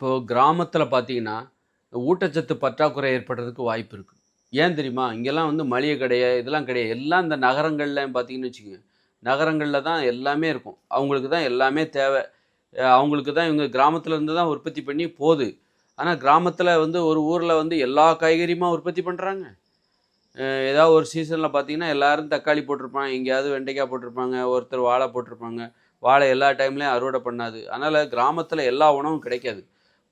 இப்போது கிராமத்தில் பார்த்தீங்கன்னா ஊட்டச்சத்து பற்றாக்குறை ஏற்படுறதுக்கு வாய்ப்பு இருக்குது ஏன் தெரியுமா? இங்கெல்லாம் வந்து மளிகை கடைய இதெல்லாம் கிடையாது. எல்லாம் இந்த நகரங்களில் பார்த்தீங்கன்னு வச்சுக்கோங்க. நகரங்களில் தான் எல்லாமே இருக்கும். அவங்களுக்கு தான் எல்லாமே தேவை. அவங்களுக்கு தான் இவங்க கிராமத்துலேருந்து தான் உற்பத்தி பண்ணி போகுது. ஆனால் கிராமத்தில் வந்து ஒரு ஊரில் வந்து எல்லா காய்கறியுமா உற்பத்தி பண்ணுறாங்க ஏதாவது ஒரு சீசனில் பார்த்தீங்கன்னா எல்லாரும் தக்காளி போட்டிருப்பாங்க. எங்கேயாவது வெண்டைக்காய் போட்டிருப்பாங்க. ஒருத்தர் வாழை போட்டிருப்பாங்க. வாழை எல்லா டைம்லேயும் அறுவடை பண்ணாது. அதனால் கிராமத்தில் எல்லா உணவும் கிடைக்காது.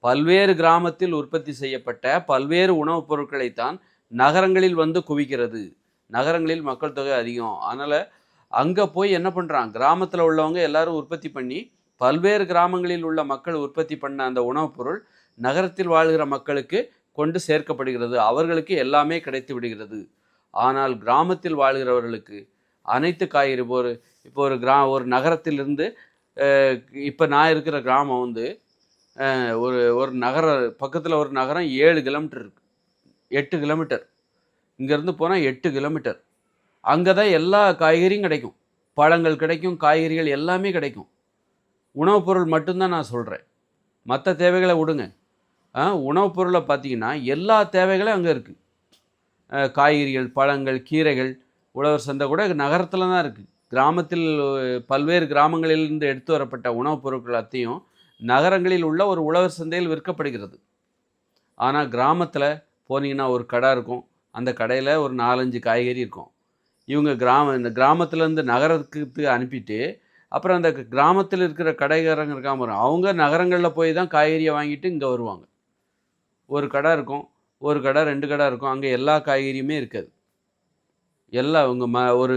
பல்வேறு கிராமத்தில் உற்பத்தி செய்யப்பட்ட பல்வேறு உணவுப் பொருட்களைத்தான் நகரங்களில் வந்து குவிக்கிறது. நகரங்களில் மக்கள் தொகை அதிகம். அதனால் அங்கே போய் என்ன பண்ணுறான் கிராமத்தில் உள்ளவங்க எல்லாரும் உற்பத்தி பண்ணி பல்வேறு கிராமங்களில் உள்ள மக்கள் உற்பத்தி பண்ண அந்த உணவுப் பொருள் நகரத்தில் வாழ்கிற மக்களுக்கு கொண்டு சேர்க்கப்படுகிறது. அவர்களுக்கு எல்லாமே கிடைத்து விடுகிறது. ஆனால் கிராமத்தில் வாழ்கிறவர்களுக்கு அனைத்து காய்கறி ஒரு இப்போ ஒரு கிரா ஒரு நகரத்திலிருந்து இப்போ நான் இருக்கிற கிராமம் வந்து ஒரு ஒரு நகர பக்கத்தில் ஒரு நகரம் ஏழு கிலோமீட்டர் இருக்குது எட்டு கிலோமீட்டர். இங்கேருந்து போனால் எட்டு கிலோமீட்டர். அங்கே தான் எல்லா காய்கறியும் கிடைக்கும். பழங்கள் கிடைக்கும் காய்கறிகள் எல்லாமே கிடைக்கும். உணவுப் பொருள் மட்டும்தான் நான் சொல்கிறேன் மற்ற தேவைகளை விடுங்க. உணவுப் பொருளை பார்த்தீங்கன்னா எல்லா தேவைகளும் அங்கே இருக்குது காய்கறிகள் பழங்கள் கீரைகள் உழவர் சந்தை கூட நகரத்தில் தான் இருக்குது கிராமத்தில் பல்வேறு கிராமங்களிலிருந்து எடுத்து வரப்பட்ட உணவுப் பொருட்கள் அத்தையும் நகரங்களில் உள்ள ஒரு உழவர் சந்தையில் விற்கப்படுகிறது. ஆனால் கிராமத்தில் போனீங்கன்னா ஒரு கடை இருக்கும். அந்த கடையில் ஒரு நாலஞ்சு காய்கறி இருக்கும். இவங்க கிராம இந்த கிராமத்துலேருந்து நகரத்துக்கு அனுப்பிட்டு அப்புறம் அந்த கிராமத்தில் இருக்கிற கடைக்காரங்க இருக்காமல் வரும். அவங்க நகரங்களில் போய் தான் காய்கறியை வாங்கிட்டு இங்கே வருவாங்க. ஒரு கடை இருக்கும். ஒரு கடை ரெண்டு கடை இருக்கும். அங்கே எல்லா காய்கறியுமே இருக்காது. எல்லாம் இவங்க ம ஒரு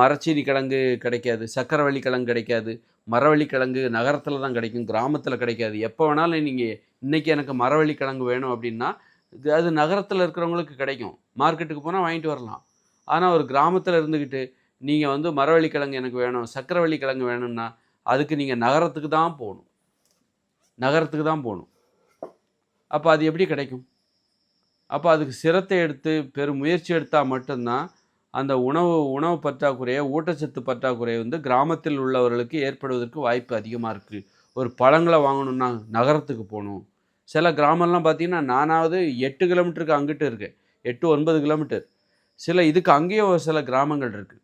மரச்சீனி கிழங்கு கிடைக்காது. சக்கரவள்ளி கிழங்கு கிடைக்காது. மரவள்ளி கிழங்கு நகரத்தில் தான் கிடைக்கும் கிராமத்தில் கிடைக்காது. எப்போ வேணாலும் நீங்கள் இன்றைக்கி எனக்கு மரவள்ளி கிழங்கு வேணும் அப்படின்னா இது அது நகரத்தில் இருக்கிறவங்களுக்கு கிடைக்கும். மார்க்கெட்டுக்கு போனால் வாங்கிட்டு வரலாம். ஆனால் ஒரு கிராமத்தில் இருந்துக்கிட்டு நீங்கள் வந்து மரவள்ளி கிழங்கு எனக்கு வேணும் சக்கரவள்ளி கிழங்கு வேணும்னா அதுக்கு நீங்கள் நகரத்துக்கு தான் போகணும். நகரத்துக்கு தான் போகணும். அப்போ அது எப்படி கிடைக்கும்? அப்போ அதுக்கு சிரத்தை எடுத்து பெரும் முயற்சி எடுத்தால் மட்டும்தான் அந்த உணவு உணவு பற்றாக்குறையை ஊட்டச்சத்து பற்றாக்குறை வந்து கிராமத்தில் உள்ளவர்களுக்கு ஏற்படுவதற்கு வாய்ப்பு அதிகமாக இருக்குது ஒரு பழங்களை வாங்கணுன்னா நகரத்துக்கு போகணும். சில கிராமம்லாம் பார்த்தீங்கன்னா நானாவது எட்டு கிலோமீட்டருக்கு அங்கிட்டு இருக்கேன். எட்டு ஒன்பது கிலோமீட்டர். சில இதுக்கு அங்கேயும் ஒரு சில கிராமங்கள் இருக்குது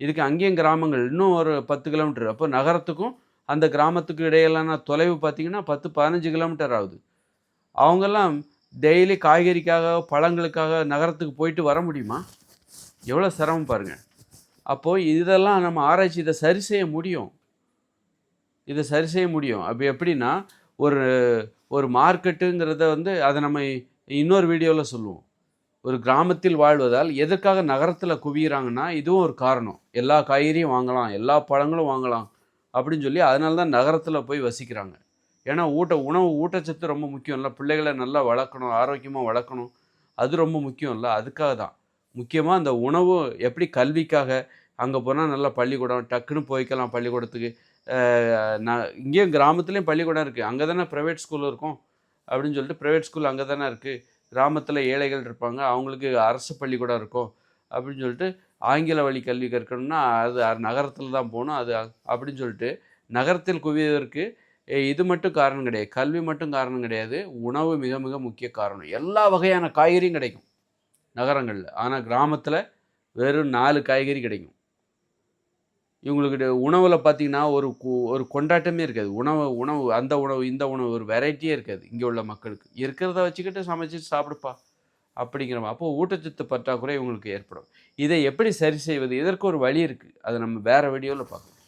இதுக்கு அங்கேயும் கிராமங்கள். இன்னும் ஒரு பத்து கிலோமீட்டர். அப்போ நகரத்துக்கும் அந்த கிராமத்துக்கு இடையிலான தொலைவு பார்த்தீங்கன்னா பத்து பதினஞ்சு கிலோமீட்டர் ஆகுது. அவங்கெல்லாம் டெய்லி காய்கறிக்காக பழங்களுக்காக நகரத்துக்கு போயிட்டு வர முடியுமா? எவ்வளோ சிரமம் பாருங்க. அப்போது இதெல்லாம் நம்ம ஆராய்ச்சி இதை சரி செய்ய முடியும். இதை சரி செய்ய முடியும். அப்போ எப்படின்னா ஒரு ஒரு மார்க்கெட்டுங்கிறத வந்து அதை நம்ம இன்னொரு வீடியோவில் சொல்லுவோம். ஒரு கிராமத்தில் வாழ்வதால் எதற்காக நகரத்தில் குவிகிறாங்கன்னா இதுவும் ஒரு காரணம். எல்லா காய்கறியும் வாங்கலாம் எல்லா பழங்களும் வாங்கலாம் அப்படின்னு சொல்லி அதனால தான் நகரத்தில் போய் வசிக்கிறாங்க. ஏன்னா ஊட்ட உணவு ஊட்டச்சத்து ரொம்ப முக்கியம் இல்லை பிள்ளைகளை நல்லா வளர்க்கணும் ஆரோக்கியமாக வளர்க்கணும். அது ரொம்ப முக்கியம் இல்லை அதுக்காக தான். முக்கியமாக அந்த உணவு எப்படி கல்விக்காக அங்கே போனால் நல்ல பள்ளிக்கூடம் டக்குன்னு போய்க்கலாம் பள்ளிக்கூடத்துக்கு. நான் இங்கேயும் கிராமத்துலேயும் பள்ளிக்கூடம் இருக்குது அங்கே தானே ப்ரைவேட் ஸ்கூல் இருக்கும் அப்படின்னு சொல்லிட்டு ப்ரைவேட் ஸ்கூல் அங்கே தானே இருக்குது கிராமத்தில் ஏழைகள் இருப்பாங்க. அவங்களுக்கு அரசு பள்ளிக்கூடம் இருக்கும் அப்படின்னு சொல்லிட்டு ஆங்கில வழி கல்வி கற்கணும்னா அது நகரத்தில் தான் போகணும். அது அப்படின்னு சொல்லிட்டு நகரத்தில் குவிவதற்கு இது மட்டும் காரணம் கிடையாது. கல்வி மட்டும் காரணம் கிடையாது. உணவு மிக மிக முக்கிய காரணம். எல்லா வகையான காய்கறியும் கிடைக்கும். நகரங்களில். ஆனால் கிராமத்தில் வெறும் நாலு காய்கறி கிடைக்கும். இவங்களுக்கு உணவில் பார்த்தீங்கன்னா ஒரு கு- ஒரு கொண்டாட்டமே இருக்காது. உணவு உணவு அந்த உணவு இந்த உணவு ஒரு வெரைட்டியே இருக்காது இங்கே உள்ள மக்களுக்கு. இருக்கிறத வச்சுக்கிட்டு சமைச்சு சாப்பிடுப்பா அப்படிங்கிற அப்போது அப்போ ஊட்டச்சத்து பற்றாக்குறை இவங்களுக்கு ஏற்படும். இதை எப்படி சரி செய்வது? இதற்கு ஒரு வழி இருக்குது அதை நம்ம வேறு வீடியோவில் பார்க்கலாம்.